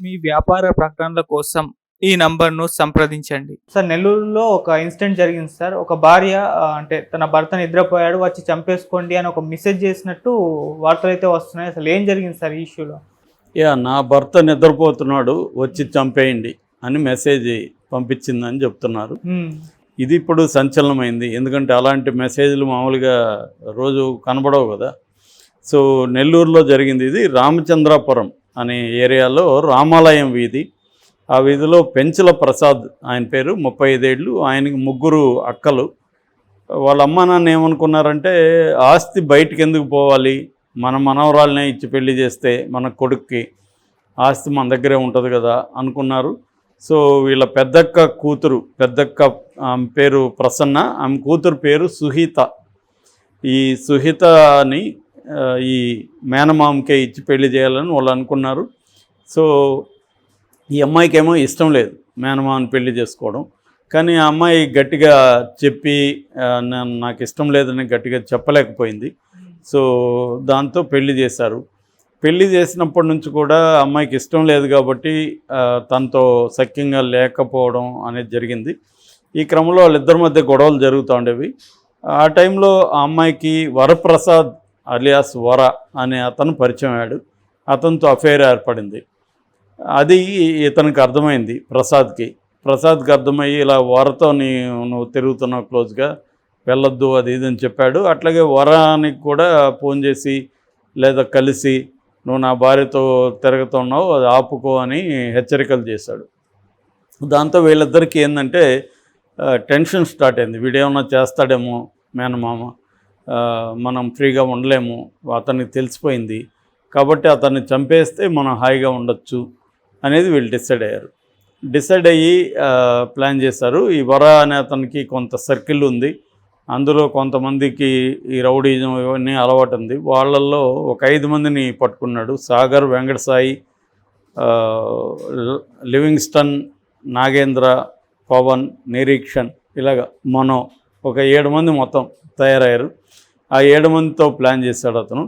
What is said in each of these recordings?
మీ వ్యాపార ప్రకటనల కోసం ఈ నంబర్ను సంప్రదించండి. సార్ నెల్లూరులో ఒక ఇన్సిడెంట్ జరిగింది సార్. ఒక భార్య అంటే తన భర్త నిద్రపోయాడు వచ్చి చంపేసుకోండి అని ఒక మెసేజ్ చేసినట్టు వార్తలు అయితే వస్తున్నాయి. అసలు ఏం జరిగింది సార్ ఈ ఇష్యూలో? యా నా భర్త నిద్రపోతున్నాడు వచ్చి చంపేయండి అని మెసేజ్ పంపించిందని చెప్తున్నారు. ఇది ఇప్పుడు సంచలనమైంది. ఎందుకంటే అలాంటి మెసేజ్లు మామూలుగా రోజు కనబడవు కదా. సో నెల్లూరులో జరిగింది ఇది రామచంద్రాపురం అనే ఏరియాలో రామాలయం వీధి. ఆ వీధిలో పెంచుల ప్రసాద్ ఆయన పేరు ముప్పై ఐదేళ్ళు. ఆయనకి ముగ్గురు అక్కలు. వాళ్ళ అమ్మ నాన్న ఏమనుకున్నారంటే ఆస్తి బయటికి ఎందుకు పోవాలి? మన మనవరాలనే ఇచ్చి పెళ్ళి చేస్తే మన కొడుక్కి ఆస్తి మన దగ్గరే ఉంటుంది కదా అనుకున్నారు. సో వీళ్ళ పెద్దక్క కూతురు పెద్దక్క ఆమె పేరు ప్రసన్న ఆమె కూతురు పేరు సుహిత. ఈ సుహితని ఈ మేనమామకే ఇచ్చి పెళ్ళి చేయాలని వాళ్ళు అనుకున్నారు. సో ఈ అమ్మాయికి ఏమో ఇష్టం లేదు మేనమామని పెళ్ళి చేసుకోవడం. కానీ ఆ అమ్మాయి గట్టిగా చెప్పి నాకు ఇష్టం లేదని గట్టిగా చెప్పలేకపోయింది. సో దాంతో పెళ్ళి చేశారు. పెళ్ళి చేసినప్పటి నుంచి కూడా అమ్మాయికి ఇష్టం లేదు కాబట్టి తనతో సఖ్యంగా లేకపోవడం అనేది జరిగింది. ఈ క్రమంలో వాళ్ళిద్దరి మధ్య గొడవలు జరుగుతూ ఉండేవి. ఆ టైంలో ఆ అమ్మాయికి వరప్రసాద్ అలియాస్ వర అనే అతను పరిచయం అయ్యాడు. అతనితో అఫైర్ ఏర్పడింది. అది ఇతనికి అర్థమైంది ప్రసాద్కి. ప్రసాద్కి అర్థమయ్యి ఇలా వరతో నీ నువ్వు తిరుగుతున్నావు క్లోజ్గా వెళ్ళొద్దు అది ఇది అని చెప్పాడు. అట్లాగే వరానికి కూడా ఫోన్ చేసి లేదా కలిసి నువ్వు నా భార్యతో తిరుగుతున్నావు అది ఆపుకో అని హెచ్చరికలు చేశాడు. దాంతో వీళ్ళిద్దరికీ ఏంటంటే టెన్షన్ స్టార్ట్ అయింది. వీడేమన్నా చేస్తాడేమో మేనమామ. మనం ఫ్రీగా ఉండలేము అతనికి తెలిసిపోయింది. కాబట్టి అతన్ని చంపేస్తే మనం హాయిగా ఉండొచ్చు అనేది వీళ్ళు డిసైడ్ అయ్యారు. డిసైడ్ అయ్యి ప్లాన్ చేశారు. ఈ వర అనే అతనికి కొంత సర్కిల్ ఉంది. అందులో కొంతమందికి ఈ రౌడీజం ఇవన్నీ అలవాటు ఉంది. వాళ్ళల్లో ఒక ఐదు మందిని పట్టుకున్నాడు. సాగర్ వెంకట సాయి లివింగ్స్టన్ నాగేంద్ర పవన్ నిరీక్షణ్ ఇలాగ మనో ఒక ఏడు మంది మొత్తం తయారయ్యారు. ఆ ఏడు మందితో ప్లాన్ చేశాడు అతను.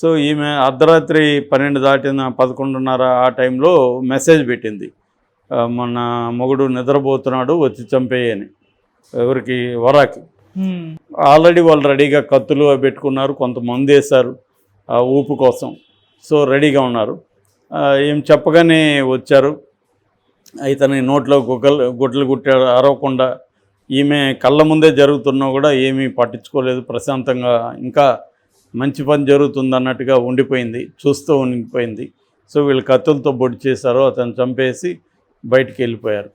సో ఈమె అర్ధరాత్రి పన్నెండు దాటిన పదకొండున్నర ఆ టైంలో మెసేజ్ పెట్టింది. మన మొగుడు నిద్రపోతున్నాడు వచ్చి చంపేయని ఎవరికి? వరాకి. ఆల్రెడీ వాళ్ళు రెడీగా కత్తులు పెట్టుకున్నారు కొంత మందు వేశారు ఆ ఊపు కోసం. సో రెడీగా ఉన్నారు. ఏం చెప్పగానే వచ్చారు. ఇతని నోట్లో గుగ్గలు గుడ్లు గుట్టాడు అరవకుండా ఈమె కళ్ళ ముందే జరుగుతున్నా కూడా ఏమీ పట్టించుకోలేదు. ప్రశాంతంగా ఇంకా మంచి పని జరుగుతుంది అన్నట్టుగా ఉండిపోయింది. చూస్తూ ఉండిపోయింది. సో వీళ్ళు కత్తులతో బొడి చేశారు. అతను చంపేసి బయటికి వెళ్ళిపోయారు.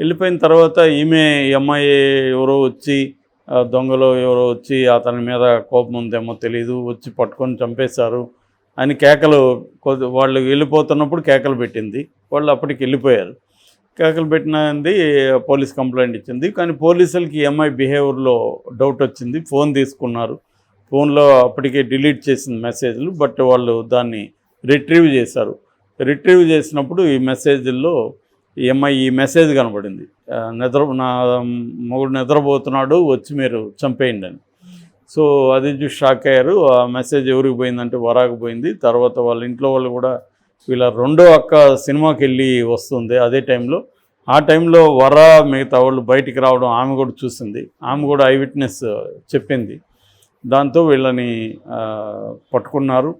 వెళ్ళిపోయిన తర్వాత ఈమె అమ్మాయి ఎవరో వచ్చి దొంగలు ఎవరో వచ్చి అతని మీద కోపం ఉందేమో తెలియదు వచ్చి పట్టుకొని చంపేశారు అని కేకలు కొద్ది వాళ్ళు వెళ్ళిపోతున్నప్పుడు కేకలు పెట్టింది. వాళ్ళు అప్పటికి వెళ్ళిపోయారు. కేకలు పెట్టినది పోలీస్ కంప్లైంట్ ఇచ్చింది. కానీ పోలీసులకి ఎంఐ బిహేవియర్లో డౌట్ వచ్చింది. ఫోన్ తీసుకున్నారు. ఫోన్లో అప్పటికే డిలీట్ చేసిన మెసేజ్లు బట్ వాళ్ళు దాన్ని రిట్రీవ్ చేశారు. రిట్రీవ్ చేసినప్పుడు ఈ మెసేజ్ల్లో ఎంఐ ఈ మెసేజ్ కనబడింది. నిద్ర నా మొగుడు నిద్రపోతున్నాడు వచ్చి మీరు చంపేయండి అని. సో అది చూసి షాక్ అయ్యారు. ఆ మెసేజ్ ఎవరికి పోయిందంటే వరాకు పోయింది. తర్వాత వాళ్ళ ఇంట్లో వాళ్ళు కూడా వీళ్ళ రెండో అక్క సినిమాకి వెళ్ళి వస్తుంది అదే టైంలో. ఆ టైంలో వర మిగతా వాళ్ళు బయటికి రావడం ఆమె కూడా చూసింది. ఆమె కూడా ఐ విట్నెస్ చెప్పింది. దాంతో వీళ్ళని పట్టుకున్నారు.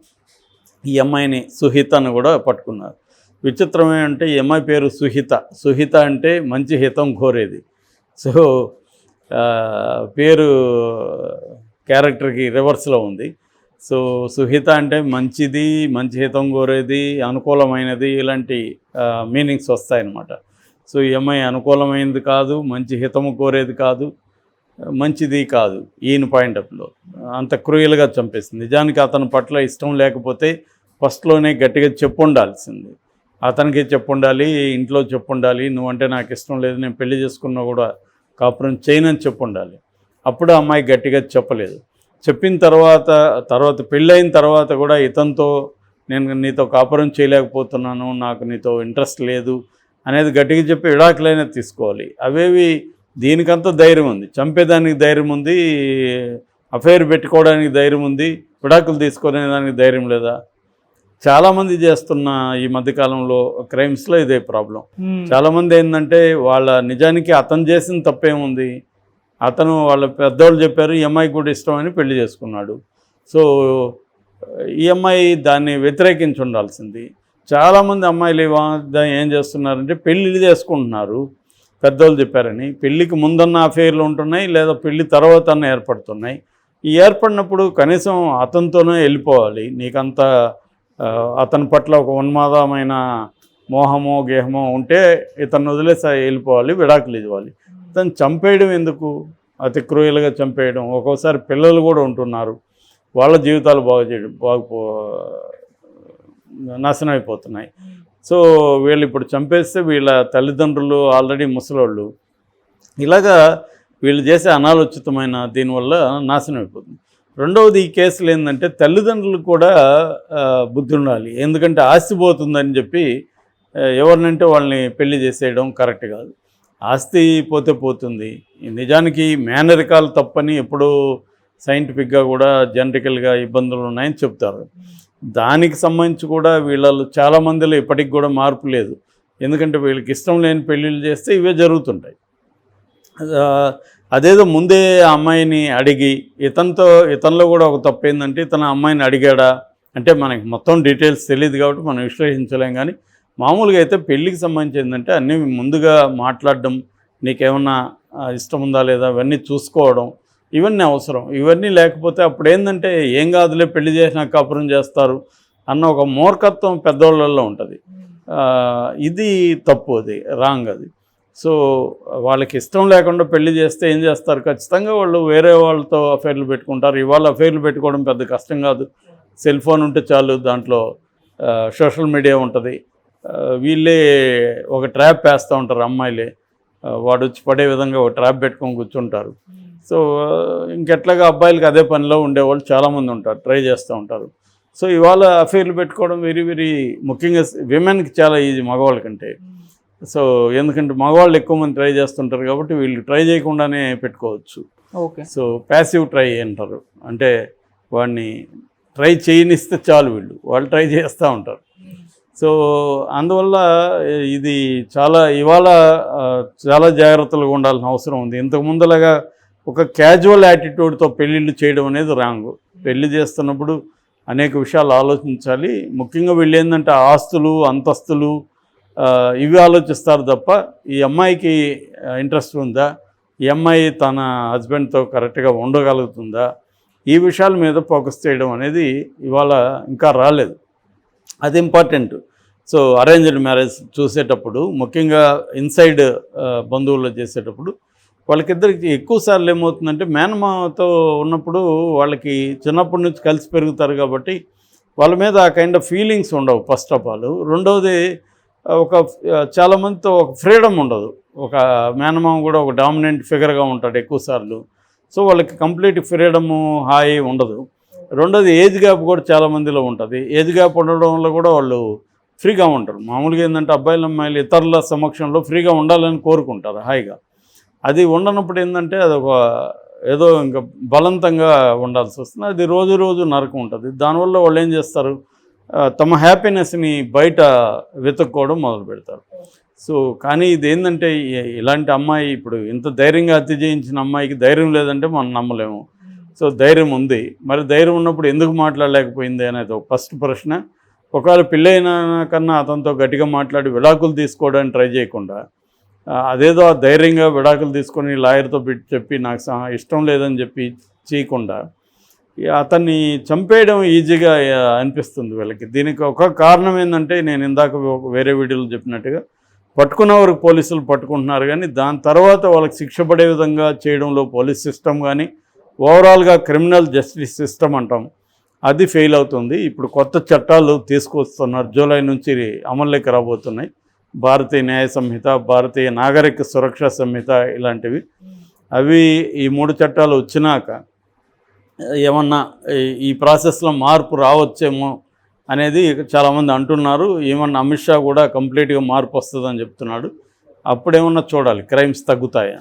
ఈ అమ్మాయిని సుహితను కూడా పట్టుకున్నారు. విచిత్రం ఏమంటే ఈ అమ్మాయి పేరు సుహిత. సుహిత అంటే మంచి హితం కోరేది. సో పేరు క్యారెక్టర్కి రివర్స్లో ఉంది. సో సుహిత అంటే మంచిది మంచి హితం కోరేది అనుకూలమైనది ఇలాంటి మీనింగ్స్ వస్తాయన్నమాట. సో ఈ అమ్మాయి అనుకూలమైనది కాదు మంచి హితము కోరేది కాదు మంచిది కాదు ఈయన పాయింట్ ఆఫ్లో అంత క్రూయల్గా చంపేసింది. నిజానికి అతని పట్ల ఇష్టం లేకపోతే ఫస్ట్లోనే గట్టిగా చెప్పు ఉండాల్సింది అతనికి చెప్పు ఉండాలి ఇంట్లో చెప్పు ఉండాలి నువ్వంటే నాకు ఇష్టం లేదు నేను పెళ్ళి చేసుకున్నా కూడా కాపురం చేయనని చెప్పు ఉండాలి అప్పుడు అమ్మాయి గట్టిగా చెప్పలేదు. చెప్పిన తర్వాత తర్వాత పెళ్ళైన తర్వాత కూడా ఇతనితో నేను నీతో కాపురం చేయలేకపోతున్నాను నాకు నీతో ఇంట్రెస్ట్ లేదు అనేది గట్టిగా చెప్పి విడాకులైనా తీసుకోవాలి. అవేవి దీనికంతా ధైర్యం ఉంది. చంపేదానికి ధైర్యం ఉంది. అఫైర్ పెట్టుకోవడానికి ధైర్యం ఉంది. విడాకులు తీసుకునే దానికి ధైర్యం లేదా? చాలామంది చేస్తున్న ఈ మధ్యకాలంలో క్రైమ్స్లో ఇదే ప్రాబ్లం. చాలామంది ఏంటంటే వాళ్ళ నిజానికి అతను చేసిన తప్పేముంది? అతను వాళ్ళ పెద్దోళ్ళు చెప్పారు ఈ కూడా ఇష్టమని పెళ్ళి చేసుకున్నాడు. సో ఈ అమ్మాయి దాన్ని వ్యతిరేకించి ఉండాల్సింది. చాలామంది అమ్మాయిలు ఇవా- ఏం చేస్తున్నారంటే పెళ్ళిళ్ళు చేసుకుంటున్నారు పెద్దోళ్ళు చెప్పారని. పెళ్ళికి ముందన్న అఫేర్లు ఉంటున్నాయి లేదా పెళ్ళి తర్వాత అన్న ఏర్పడుతున్నాయి. ఈ ఏర్పడినప్పుడు కనీసం అతనితోనే వెళ్ళిపోవాలి. నీకంత అతని పట్ల ఒక ఉన్మాదమైన మోహమో గేహమో ఉంటే ఇతను వదిలేసి వెళ్ళిపోవాలి విడాకులు ఇవ్వాలి. తను చంపేయడం ఎందుకు? అతి క్రూయలుగా చంపేయడం. ఒక్కోసారి పిల్లలు కూడా ఉంటున్నారు. వాళ్ళ జీవితాలు బాగు చేయడం బాగుపో నాశనం అయిపోతున్నాయి. సో వీళ్ళు ఇప్పుడు చంపేస్తే వీళ్ళ తల్లిదండ్రులు ఆల్రెడీ ముసలోళ్ళు. ఇలాగా వీళ్ళు చేసే అనాలోచితమైన దీనివల్ల నాశనం అయిపోతుంది. రెండవది ఈ కేసులు ఏంటంటే తల్లిదండ్రులు కూడా బుద్ధి ఉండాలి. ఎందుకంటే ఆస్తి పోతుందని చెప్పి ఎవరినంటే వాళ్ళని పెళ్ళి చేసేయడం కరెక్ట్ కాదు. ఆస్తి పోతే పోతుంది. నిజానికి మేనరికాలు తప్పని ఎప్పుడూ సైంటిఫిక్గా కూడా జనరికల్గా ఇబ్బందులు ఉన్నాయని చెప్తారు. దానికి సంబంధించి కూడా వీళ్ళు చాలా మందిలో ఇప్పటికి కూడా మార్పు లేదు. ఎందుకంటే వీళ్ళకి ఇష్టం లేని పెళ్ళిళ్ళు చేస్తే ఇవే జరుగుతుంటాయి. అదేదో ముందే ఆ అమ్మాయిని అడిగి ఇతనితో ఇతనిలో కూడా ఒక తప్పు ఏంటంటే ఇతను అమ్మాయిని అడిగాడా? అంటే మనకి మొత్తం డీటెయిల్స్ తెలియదు కాబట్టి మనం విశ్లేషించలేం కానీ మామూలుగా అయితే పెళ్ళికి సంబంధించి ఏంటంటే అన్నీ ముందుగా మాట్లాడడం నీకేమన్నా ఇష్టం ఉందా లేదా ఇవన్నీ చూసుకోవడం ఇవన్నీ అవసరం. ఇవన్నీ లేకపోతే అప్పుడు ఏంటంటే ఏం కాదులే పెళ్ళి చేసినా కాపురం చేస్తారు అన్న ఒక మూర్ఖత్వం పెద్దోళ్ళల్లో ఉంటుంది. ఇది తప్పు అది రాంగ్ అది. సో వాళ్ళకి ఇష్టం లేకుండా పెళ్ళి చేస్తే ఏం చేస్తారు? ఖచ్చితంగా వాళ్ళు వేరే వాళ్ళతో అఫైర్లు పెట్టుకుంటారు. ఇవాళ అఫైర్లు పెట్టుకోవడం పెద్ద కష్టం కాదు. సెల్ ఫోన్ ఉంటే చాలు దాంట్లో సోషల్ మీడియా ఉంటుంది. వీళ్ళే ఒక ట్రాప్ వేస్తూ ఉంటారు అమ్మాయిలే. వాడు వచ్చి పడే విధంగా ఒక ట్రాప్ పెట్టుకొని కూర్చుంటారు. సో ఇంకెట్లాగా అబ్బాయిలకి అదే పనిలో ఉండేవాళ్ళు చాలామంది ఉంటారు ట్రై చేస్తూ ఉంటారు. సో ఇవాళ అఫైర్లు పెట్టుకోవడం వెరీ వెరీ ముఖ్యంగా విమెన్కి చాలా ఈజీ మగవాళ్ళ కంటే సో ఎందుకంటే మగవాళ్ళు ఎక్కువ మంది ట్రై చేస్తుంటారు కాబట్టి వీళ్ళు ట్రై చేయకుండానే పెట్టుకోవచ్చు. ఓకే. సో ప్యాసివ్ ట్రై అంటారు. అంటే వాడిని ట్రై చేయనిస్తే చాలు వీళ్ళు. వాళ్ళు ట్రై చేస్తూ ఉంటారు. సో అందువల్ల ఇది చాలా ఇవాళ చాలా జాగ్రత్తలుగా ఉండాల్సిన అవసరం ఉంది. ఇంతకు ముందులాగా ఒక క్యాజువల్ యాటిట్యూడ్తో పెళ్ళిళ్ళు చేయడం అనేది రాంగ్ పెళ్ళి చేస్తున్నప్పుడు అనేక విషయాలు ఆలోచించాలి. ముఖ్యంగా వీళ్ళు ఏంటంటే ఆస్తులు అంతస్తులు ఇవి ఆలోచిస్తారు తప్ప ఈ అమ్మాయికి ఇంట్రెస్ట్ ఉందా? ఈ అమ్మాయి తన హస్బెండ్తో కరెక్ట్గా ఉండగలుగుతుందా? ఈ విషయాల మీద ఫోకస్ చేయడం అనేది ఇవాళ ఇంకా రాలేదు. అది ఇంపార్టెంట్ సో అరేంజ్డ్ మ్యారేజ్ చూసేటప్పుడు ముఖ్యంగా ఇన్సైడ్ బంధువుల్లో చేసేటప్పుడు వాళ్ళకిద్దరికి ఎక్కువ సార్లు ఏమవుతుందంటే మేనమామతో ఉన్నప్పుడు వాళ్ళకి చిన్నప్పటి నుంచి కలిసి పెరుగుతారు కాబట్టి వాళ్ళ మీద ఆ కైండ్ ఆఫ్ ఫీలింగ్స్ ఉండవు ఫస్ట్ ఆఫ్ ఆల్ రెండవది ఒక చాలామందితో ఒక ఫ్రీడమ్ ఉండదు. ఒక మేనమామ కూడా ఒక డామినెంట్ ఫిగర్గా ఉంటాడు ఎక్కువ సార్లు. సో వాళ్ళకి కంప్లీట్ ఫ్రీడము హాయి ఉండదు. రెండోది ఏజ్ గ్యాప్ కూడా చాలా మందిలో ఉంటుంది. ఏజ్ గ్యాప్ ఉండడం వల్ల కూడా వాళ్ళు ఫ్రీగా ఉంటారు. మామూలుగా ఏంటంటే అబ్బాయిలు అమ్మాయిలు ఇతరుల సమక్షంలో ఫ్రీగా ఉండాలని కోరుకుంటారు హాయిగా. అది ఉండనప్పుడు ఏంటంటే అది ఒక ఏదో ఇంకా బలవంతంగా ఉండాల్సి వస్తుంది. అది రోజు రోజు నరకం ఉంటుంది. దానివల్ల వాళ్ళు ఏం చేస్తారు? తమ హ్యాపీనెస్ని బయట వెతుక్కోవడం మొదలు పెడతారు. సో కానీ ఇది ఏంటంటే ఇలాంటి అమ్మాయి ఇప్పుడు ఇంత ధైర్యంగా హత్య చేయించిన అమ్మాయికి ధైర్యం లేదంటే మనం నమ్మలేము. సో ధైర్యం ఉంది. మరి ధైర్యం ఉన్నప్పుడు ఎందుకు మాట్లాడలేకపోయింది అనేది ఒక ఫస్ట్ ప్రశ్న. ఒకవేళ పెళ్ళైన కన్నా అతనితో గట్టిగా మాట్లాడి విడాకులు తీసుకోవడానికి ట్రై చేయకుండా అదేదో ఆ ధైర్యంగా విడాకులు తీసుకొని లాయర్తో పెట్టి చెప్పి నాకు సహా ఇష్టం లేదని చెప్పి చేయకుండా అతన్ని చంపేయడం ఈజీగా అనిపిస్తుంది వీళ్ళకి. దీనికి ఒక కారణం ఏంటంటే నేను ఇందాక వేరే వీడియోలో చెప్పినట్టుగా పట్టుకున్న వరకు పోలీసులు పట్టుకుంటున్నారు కానీ దాని తర్వాత వాళ్ళకి శిక్ష పడే విధంగా చేయడంలో పోలీస్ సిస్టమ్ కానీ ఓవరాల్గా క్రిమినల్ జస్టిస్ సిస్టమ్ అంటాం. అది ఫెయిల్ అవుతుంది. ఇప్పుడు కొత్త చట్టాలు తీసుకొస్తున్నారు. జూలై నుంచి అమల్లోకి రాబోతున్నాయి. భారతీయ న్యాయ సంహిత భారతీయ నాగరిక సురక్ష సంహిత ఇలాంటివి. అవి ఈ మూడు చట్టాలు వచ్చినాక ఏమన్నా ఈ- ఈ ప్రాసెస్లో మార్పు రావచ్చేమో అనేది చాలామంది అంటున్నారు. ఏమన్నా అమిత్ షా కూడా కంప్లీట్గా మార్పు వస్తుందని చెప్తున్నాడు. అప్పుడేమన్నా చూడాలి. క్రైమ్స్ తగ్గుతాయా?